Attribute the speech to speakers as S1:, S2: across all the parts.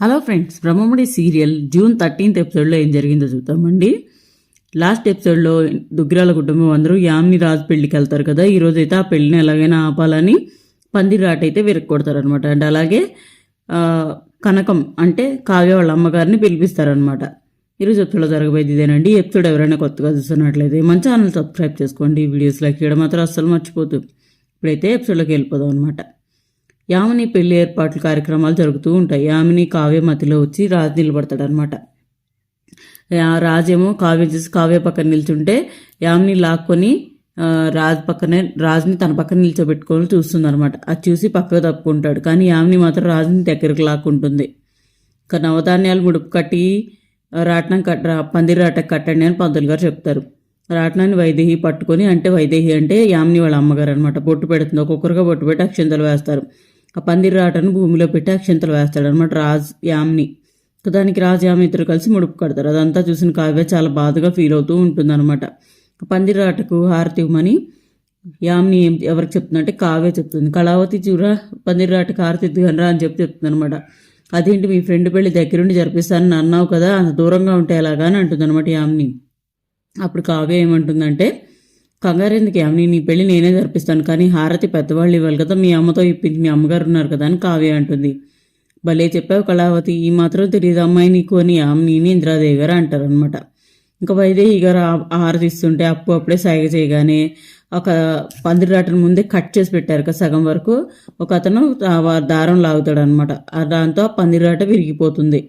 S1: Hello friends Brahmamudi serial June thirteenth ఎపిసోడ్లో ఏం జరిగిందో చూద్దామండి. లాస్ట్ ఎపిసోడ్లో దుగ్గిరాల కుటుంబం అందరూ యామిని రాజు పెళ్ళికి వెళ్తారు కదా ఈరోజు అయితే ఆ పెళ్ళిని ఎలాగైనా ఆపాలని పందిరాట అయితే విరక్కొడతారనమాట అండ్ అలాగే కనకం అంటే కావ్య వాళ్ళ అమ్మగారిని పిలిపిస్తారనమాట ఈరోజు ఎపిసోడ్లో జరగబోయేది ఇదేనండి. ఎపిసోడ్ ఎవరైనా కొత్తగా చూస్తున్నట్లయితే మన ఛానల్ సబ్స్క్రైబ్ చేసుకోండి వీడియోస్ లైక్ చేయడం మాత్రం అస్సలు మర్చిపోతూ ఇప్పుడైతే ఎపిసోడ్లోకి వెళ్ళిపోదాం అనమాట యామిని పెళ్ళి ఏర్పాట్లు కార్యక్రమాలు జరుగుతూ ఉంటాయి. యామిని కావ్య మధ్యలో వచ్చి రాజు నిలబడతాడు అనమాట రాజేమో కావ్య చూసి కావ్య పక్కన నిల్చుంటే యామిని లాక్కొని రాజు పక్కనే రాజుని తన పక్కన నిల్చోబెట్టుకొని చూస్తుంది అనమాట అది చూసి పక్కకు తప్పుకుంటాడు. కానీ యామిని మాత్రం రాజుని దగ్గరకు లాక్కుంటుంది. నవధాన్యాలు ముడుపు కట్టి రాట్నం కట్ట పందిరాటకు కట్టండి అని పంతులు గారు చెప్తారు. రాట్నాన్ని వైదేహి పట్టుకొని అంటే వైదేహి అంటే యామిని వాళ్ళ అమ్మగారు అనమాట బొట్టు పెడుతుంది. ఒక్కొక్కరుగా బొట్టు పెట్టి అక్షంతలు వేస్తారు. ఆ పందిరి రాటను భూమిలో పెట్టి అక్షంతలు వేస్తాడు అనమాట రాజ్ యామిని. దానికి రాజు యామ్ ఇద్దరు కలిసి ముడుపు కడతారు. అదంతా చూసిన కావ్య చాలా బాధగా ఫీల్ అవుతూ ఉంటుంది అనమాట పందిరి రాటకు హారతి ఇవ్వమని యామిని ఏం ఎవరికి చెప్తుందంటే కావ్య చెప్తుంది. కళావతి చూరా పందిరి రాటకు హారతి ఇద్దుగనరా అని చెప్పి చెప్తుంది అనమాట అదేంటి మీ ఫ్రెండ్ పెళ్ళి దగ్గరుండి జరిపిస్తానని అన్నావు కదా అంత దూరంగా ఉంటే ఎలాగా అని అంటుంది అనమాట యామ్ని. అప్పుడు కావ్య ఏమంటుందంటే కంగారు ఎందుకు యామిని నీ పెళ్ళి నేనే జరిపిస్తాను కానీ హారతి పెద్దవాళ్ళు ఇవ్వాలి కదా మీ అమ్మతో ఇప్పించి మీ అమ్మగారు ఉన్నారు కదా అని కావ్య అంటుంది. భలే చెప్పావు కళావతి ఈ మాత్రం తెలియదు అమ్మాయి నీకు అని యామిని ఇంద్రాదేవి గారు అంటారు అనమాట ఇంకా వైదేహి గారు హారతి ఇస్తుంటే అప్పు అప్పుడే సాగ చేయగానే ఒక పందిరి పందిరాటను ముందే కట్ చేసి పెట్టారు కదా సగం వరకు. ఒక అతను దారం లాగుతాడు అనమాట దాంతో ఆ రాట విరిగిపోతుంది.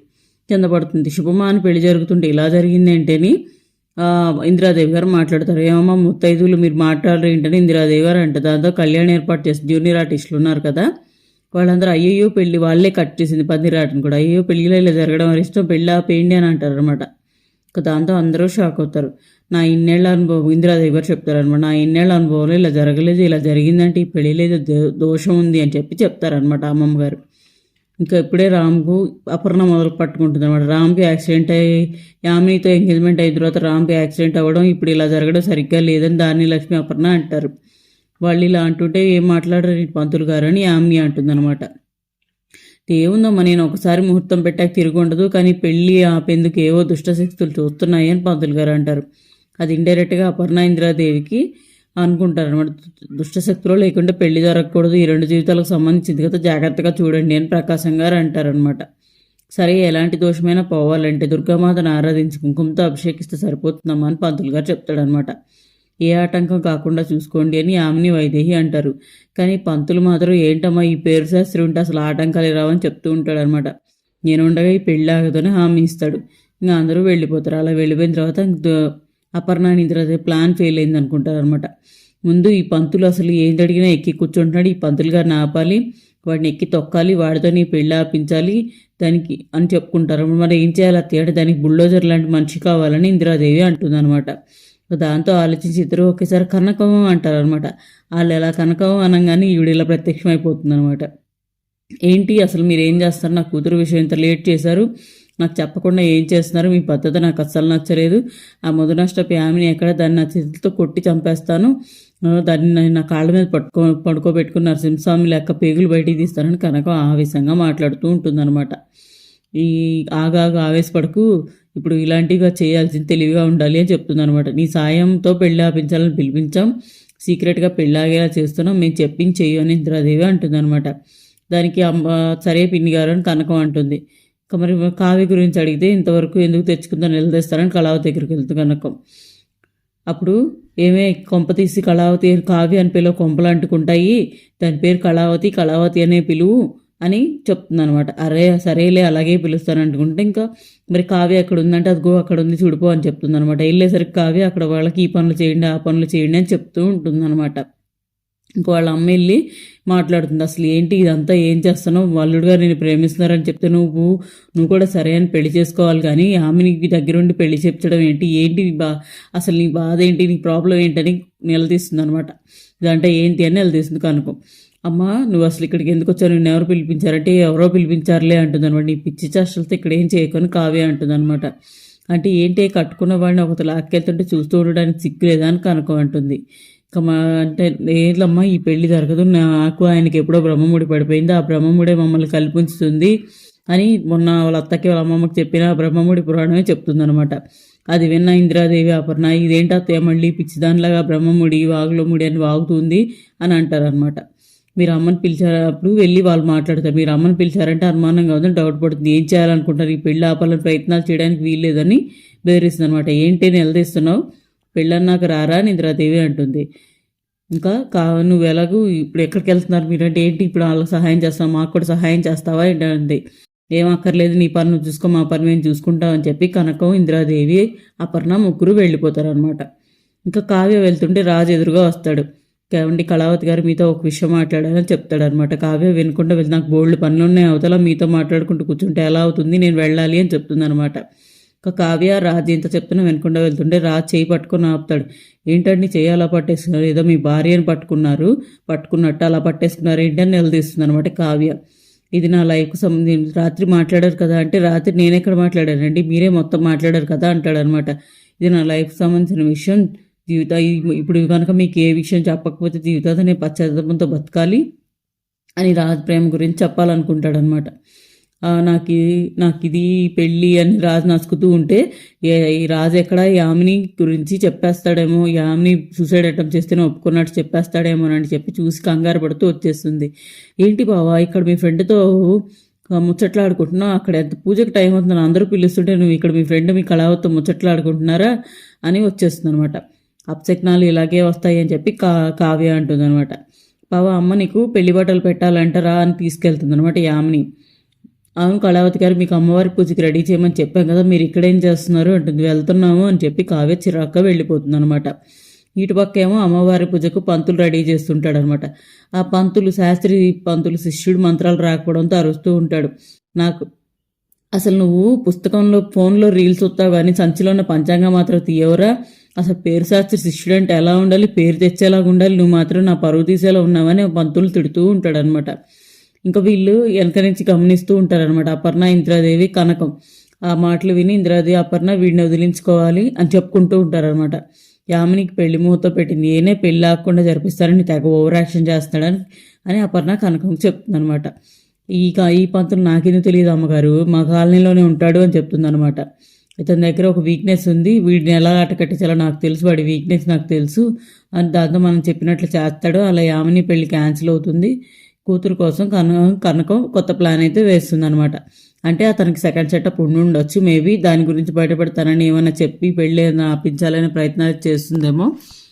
S1: కింద పడుతుంది. శుభమాని పెళ్ళి జరుగుతుంటే ఇలా జరిగిందేంటని ఇందిరాదేవి గారు మాట్లాడతారు. ఏమమ్మా ముత్తైదువులు మీరు మాట్లాడరు ఏంటని ఇందిరాదేవి గారు అంట దాంతో కళ్యాణ్ ఏర్పాటు చేసి జూనియర్ ఆర్టిస్టులు ఉన్నారు కదా. వాళ్ళందరూ అయ్యయ్యో పెళ్ళి వాళ్ళే కట్ చేసింది పందిరాటను కూడా. అయ్యో పెళ్ళిలో ఇలా జరగడం వారి ఇష్టం? పెళ్ళి ఆపేయండి అని అంటారు అనమాట దాంతో అందరూ షాక్ అవుతారు. నా ఇన్నేళ్ళ అనుభవం ఇందిరాదేవి గారు చెప్తారనమాట నా ఇన్నేళ్ళ అనుభవంలో ఇలా జరగలేదు ఇలా జరిగిందంటే ఈ పెళ్ళిలో దో- దోషం ఉంది అని చెప్పి చెప్తారనమాట అమ్మమ్మ గారు. ఇంకా ఇప్పుడే రామ్కు అపర్ణ మొదలు పట్టుకుంటుంది అనమాట రామ్కి యాక్సిడెంట్ అయ్యి యామినితో ఎంగేజ్మెంట్ అయిన తర్వాత రామ్కి యాక్సిడెంట్ అవ్వడం ఇప్పుడు ఇలా జరగడం సరిగ్గా లేదని దాన్ని లక్ష్మి అపర్ణ అంటారు. వాళ్ళు ఇలా అంటుంటే ఏం మాట్లాడరు పంతులు గారు అని యామిని అంటుందన్నమాట. ఏముందమ్మా నేను ఒకసారి ముహూర్తం పెట్టాక తిరిగి ఉండదు కానీ పెళ్ళి ఆపేందుకు ఏవో దుష్టశక్తులు చూస్తున్నాయి అని పంతులు గారు అంటారు. అది ఇండైరెక్ట్గా అపర్ణ ఇందిరాదేవికి అనుకుంటారు అనమాట దుష్టశక్తులు లేకుండా పెళ్ళి జరగకూడదు. ఈ రెండు జీవితాలకు సంబంధించింది కదా. జాగ్రత్తగా చూడండి అని ప్రకాశం గారు అంటారనమాట సరే ఎలాంటి దోషమైనా పోవాలంటే దుర్గామాతను ఆరాధించి కుంకుమతో అభిషేకిస్తే సరిపోతుందమ్మా అని పంతులు గారు చెప్తాడనమాట ఏ ఆటంకం కాకుండా చూసుకోండి అని ఆమెని వైదేహి అంటారు. కానీ పంతులు మాత్రం ఏంటమ్మా ఈ పేరు శాస్త్రి ఉంటే అసలు ఆటంకాలు రావని చెప్తూ ఉంటాడనమాట నేను ఉండగా ఈ పెళ్ళి ఆగదని హామీ ఇస్తాడు. ఇంకా అందరూ వెళ్ళిపోతారు. అలా వెళ్ళిపోయిన తర్వాత అపర్ణ నిద్ర ప్లాన్ ఫెయిల్ అయింది అనుకుంటారనమాట ముందు ఈ పంతులు అసలు ఏం అడిగినా ఎక్కి కూర్చుంటున్నాడు. ఈ పంతులు గారిని ఆపాలి వాడిని ఎక్కి తొక్కాలి వాడితో నీ పెళ్ళి ఆపించాలి దానికి అని చెప్పుకుంటారు. మరి ఏం చేయాలి అత్తయ్య? దానికి బుల్డోజర్ లాంటి మనిషి కావాలని ఇందిరాదేవి అంటుందన్నమాట. దాంతో ఆలోచించి ఇద్దరు ఒకేసారి కనకం అంటారు అనమాట వాళ్ళు ఎలా కనకం అనగానే ఈవిడ ఇలా ప్రత్యక్షమైపోతుంది అనమాట ఏంటి అసలు మీరు ఏం చేస్తారు? నా కూతురు విషయం ఇంత లేట్ చేశారు. నాకు చెప్పకుండా ఏం చేస్తున్నారు? మీ పద్ధతి నాకు అస్సలు నచ్చలేదు. ఆ మొదటి నష్ట ఫ్యామిలీ ఎక్కడ? దాన్ని నా చేతులతో కొట్టి చంపేస్తాను. దాన్ని నా కాళ్ళ మీద పట్టుకో పడుకోబెట్టుకుని నరసింహస్వామి లెక్క పేగులు బయటికి తీస్తానని కనకం ఆవేశంగా మాట్లాడుతూ ఉంటుందన్నమాట. ఈ ఆగాగా ఆవేశపడకు. ఇప్పుడు ఇలాంటివిగా చేయాల్సింది తెలివిగా ఉండాలి అని చెప్తుందనమాట నీ సాయంతో పెళ్ళి ఆపించాలని పిలిపించాం. సీక్రెట్గా పెళ్ళి ఆగేలా చేస్తున్నాం. మేము చెప్పింది అని ఇంద్రాదేవి అంటుందన్నమాట. దానికి అమ్మ సరే పిన్ని గారు అని కనకం అంటుంది. మరి కావ్య గురించి అడిగితే ఇంతవరకు ఎందుకు తెచ్చుకుందో నిలదీస్తారని కళావతి దగ్గరికి వెళ్తూ కనుక. అప్పుడు ఏమే కొంప తీసి కళావతి అని కావ్య అని పిలువ కొంపలు అంటుకుంటాయి దాని పేరు కళావతి కళావతి అనే పిలువు అని చెప్తుంది అనమాట అరే సరేలే అలాగే పిలుస్తాను అనుకుంటే ఇంకా మరి కావ్య అక్కడ ఉందంటే అదిగో అక్కడ ఉంది చూడిపో అని చెప్తుంది అనమాట వెళ్ళేసరికి కావ్య అక్కడ వాళ్ళకి ఈ పనులు చేయండి ఆ పనులు చేయండి అని చెప్తూ ఉంటుంది అనమాట ఇంకో వాళ్ళ అమ్మ వెళ్ళి మాట్లాడుతుంది. అసలు ఏంటి ఇదంతా? ఏం చేస్తున్నావు? వల్లుడుగా నేను ప్రేమిస్తున్నారని చెప్తే నువ్వు నువ్వు కూడా సరే అని పెళ్ళి చేసుకోవాలి కానీ ఆమె నీకు దగ్గరుండి పెళ్ళి చెప్చడం ఏంటి? ఏంటి బా అసలు నీ బాధ ఏంటి? నీ ప్రాబ్లం ఏంటని నిలదీస్తుంది అనమాట ఇదంటే ఏంటి అని నిలదీస్తుంది కనుకో. అమ్మ నువ్వు అసలు ఇక్కడికి ఎందుకు వచ్చావు? నేను ఎవరు పిలిపించారంటే? ఎవరో పిలిపించారులే అంటుంది అనమాట నీ పిచ్చి చేష్టలతో ఇక్కడ ఏం చేయకొని కావే అంటుంది అనమాట అంటే ఏంటి? కట్టుకున్న వాడిని ఒకటి లాక్కెళ్తుంటే చూస్తూ ఉండడానికి సిగ్గు లేదా అని కనుకో అంటుంది. మా అంటే ఏంటమ్మా ఈ పెళ్ళి జరగదు. నాకు ఆయనకి ఎప్పుడో బ్రహ్మముడి పడిపోయింది. ఆ బ్రహ్మముడే మమ్మల్ని కల్పించుతుంది అని మొన్న వాళ్ళ అత్తకి వాళ్ళ అమ్మమ్మకి చెప్పిన బ్రహ్మముడి పురాణమే చెప్తుందనమాట అది విన్న ఇందిరాదేవి అపర్ణ ఇదేంటి అత్తయ్య మళ్ళీ పిచ్చిదానిలాగా బ్రహ్మముడి వాగులముడి అని వాగుతుంది అని అంటారనమాట మీరు అమ్మని పిలిచారప్పుడు వెళ్ళి వాళ్ళు మాట్లాడతారు. మీరు అమ్మని పిలిచారంటే అనుమానంగా ఉందని డౌట్ పడుతుంది. ఏం చేయాలనుకుంటారు ఈ పెళ్ళి ఆపాలని ప్రయత్నాలు చేయడానికి వీల్లేదని బెదిరిస్తుంది అనమాట ఏంటి నిలదీస్తున్నావు? పెళ్ళన్నాక రారా నిద్రాదేవి అంటుంది. ఇంకా కా నువ్వు ఎలాగూ ఇప్పుడు ఎక్కడికి వెళ్తున్నారు మీరంటే ఏంటి ఇప్పుడు వాళ్ళకి సహాయం చేస్తావు? మాకు కూడా సహాయం చేస్తావా? ఏంటంది ఏం అక్కర్లేదు నీ పని నువ్వు చూసుకో మా పని మేము చూసుకుంటాం అని చెప్పి కనకం ఇందిరాదేవి అపర్ణ ముగ్గురు వెళ్ళిపోతారనమాట ఇంకా కావ్య వెళ్తుంటే రాజు ఎదురుగా వస్తాడు. కేవండి కళావతి గారు మీతో ఒక విషయం మాట్లాడాలని చెప్తాడు అనమాట కావ్య వినకుండా వెళ్ళి నాకు బోల్డ్ పనులు ఉన్నాయి అవతల మీతో మాట్లాడుకుంటూ కూర్చుంటే ఎలా అవుతుంది? నేను వెళ్ళాలి అని చెప్తుంది అనమాట ఇంకా కావ్య రాజు ఎంత చెప్తున్నా వెనకుండా వెళ్తుంటే రాజు చేయి పట్టుకుని ఆపుతాడు. ఏంటండి చేయి అలా పట్టేస్తున్నారు? ఏదో మీ భార్యని పట్టుకున్నారు. పట్టుకున్నట్టు అలా పట్టేసుకున్నారు ఏంటని నిలదీస్తుంది అనమాట కావ్య. ఇది నా లైఫ్కు సంబంధించి రాత్రి మాట్లాడారు కదా అంటే రాత్రి నేను ఎక్కడ మాట్లాడానండి? మీరే మొత్తం మాట్లాడారు కదా అంటాడు అనమాట ఇది నా లైఫ్ సంబంధించిన విషయం. జీవిత ఇప్పుడు కనుక మీకు ఏ విషయం చెప్పకపోతే జీవితాన్ని పశ్చాత్తాపంతో బతకాలి అని రాజ్ ప్రేమ గురించి చెప్పాలనుకుంటాడనమాట నాకు ఇది నాకు ఇది పెళ్ళి అని రాజు నసుకుతూ ఉంటే ఈ రాజు ఎక్కడ యామిని గురించి చెప్పేస్తాడేమో యామిని సూసైడ్ అటెంప్ట్ చేస్తేనే ఒప్పుకున్నట్టు చెప్పేస్తాడేమో అని చెప్పి చూసి కంగారు పడుతూ వచ్చేస్తుంది. ఏంటి బావా ఇక్కడ మీ ఫ్రెండ్తో ముచ్చట్లాడుకుంటున్నావు అక్కడ ఎంత పూజకి టైం అవుతుందని అందరూ పిలుస్తుంటే నువ్వు ఇక్కడ మీ ఫ్రెండ్ మీ కళావతో ముచ్చట్లాడుకుంటున్నారా అని వచ్చేస్తుంది అనమాట అప్సెక్నాలు ఇలాగే వస్తాయి అని చెప్పి కా కావ్య అంటుంది అనమాట బావా అమ్మ నీకు పెళ్ళి బట్టలు పెట్టాలంటారా అని తీసుకెళ్తుంది అనమాట యామిని. అవును కళావతి గారు మీకు అమ్మవారి పూజకి రెడీ చేయమని చెప్పాం కదా మీరు ఇక్కడేం చేస్తున్నారు అంటుంది. వెళ్తున్నాము అని చెప్పి కావ్య చిరాక్క వెళ్ళిపోతుంది అనమాట ఇటు పక్క ఏమో అమ్మవారి పూజకు పంతులు రెడీ చేస్తుంటాడనమాట ఆ పంతులు శాస్త్రి పంతులు శిష్యుడు మంత్రాలు రాకపోవడంతో అరుస్తూ ఉంటాడు. నాకు అసలు నువ్వు పుస్తకంలో ఫోన్లో రీల్స్ వస్తావు కానీ సంచిలో ఉన్న పంచాంగం మాత్రం తీయవరా? అసలు పేరు శాస్త్రి శిష్యుడు అంటే ఎలా ఉండాలి? పేరు తెచ్చేలాగా ఉండాలి? నువ్వు మాత్రం నా పరువు తీసేలా ఉన్నావని పంతులు తిడుతూ ఉంటాడనమాట ఇంకా వీళ్ళు వెనక నుంచి గమనిస్తూ ఉంటారనమాట అపర్ణ ఇంద్రాదేవి కనకం. ఆ మాటలు విని ఇంద్రాదేవి అపర్ణ వీడిని వదిలించుకోవాలి అని చెప్పుకుంటూ ఉంటారనమాట యామినికి పెళ్ళి మూత పెట్టింది. ఏనే పెళ్ళి ఆకుండా జరిపిస్తారని తెగ ఓవర్ యాక్షన్ చేస్తాడని అని అపర్ణ కనకం చెప్తుందనమాట ఈ ఈ పంతులు నాకేమీ తెలియదు అమ్మగారు? మా కాలనీలోనే ఉంటాడు అని చెప్తుందనమాట ఇతని దగ్గర ఒక వీక్నెస్ ఉంది. వీడిని ఎలా ఆట కట్టించాలో నాకు తెలుసు. వాడి వీక్నెస్ నాకు తెలుసు. అని దాంతో మనం చెప్పినట్లు చేస్తాడు. అలా యామిని పెళ్ళి క్యాన్సిల్ అవుతుంది. కూతురు కోసం కను కనకం కొత్త ప్లాన్ అయితే వేస్తుంది అనమాట అంటే అతనికి సెకండ్ సెటప్ ఉండి ఉండొచ్చు. మేబీ దాని గురించి బయటపడతానని ఏమైనా చెప్పి పెళ్ళి ఆపించాలనే ప్రయత్నాలు చేస్తుందేమో.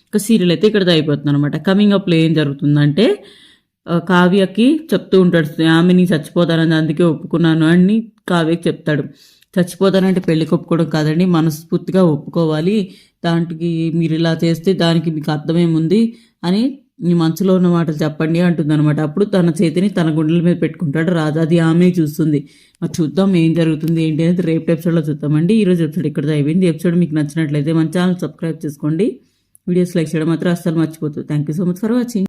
S1: ఒక సీరియల్ అయితే ఇక్కడ అయిపోతుంది అనమాట కమింగ్ అప్లో ఏం జరుగుతుందంటే కావ్యకి చెప్తూ ఉంటాడు ఆమెని చచ్చిపోతానని అందుకే ఒప్పుకున్నాను అని కావ్యకి చెప్తాడు. చచ్చిపోతానంటే పెళ్ళికి ఒప్పుకోవడం కాదండి మనస్ఫూర్తిగా ఒప్పుకోవాలి. దానికి మీరు ఇలా చేస్తే దానికి మీకు అర్థమేముంది అని నీ మనసులో ఉన్న మాటలు చెప్పండి అంటుందన్నమాట. అప్పుడు తన చేతిని తన గుండెల మీద పెట్టుకుంటాడు రాజా. అది ఆమె చూస్తుంది. మరి చూద్దాం ఏం జరుగుతుంది ఏంటి అనేది రేపు ఎపిసోడ్లో చూద్దామండి. ఈరోజు ఎపిసోడ్ ఇక్కడ అయిపోయింది. ఎపిసోడ్ మీకు నచ్చినట్లయితే మన ఛానల్ సబ్స్క్రైబ్ చేసుకోండి. వీడియోస్ లైక్ చేయడం మాత్రం అస్సలు మర్చిపోతుంది thank you so much for watching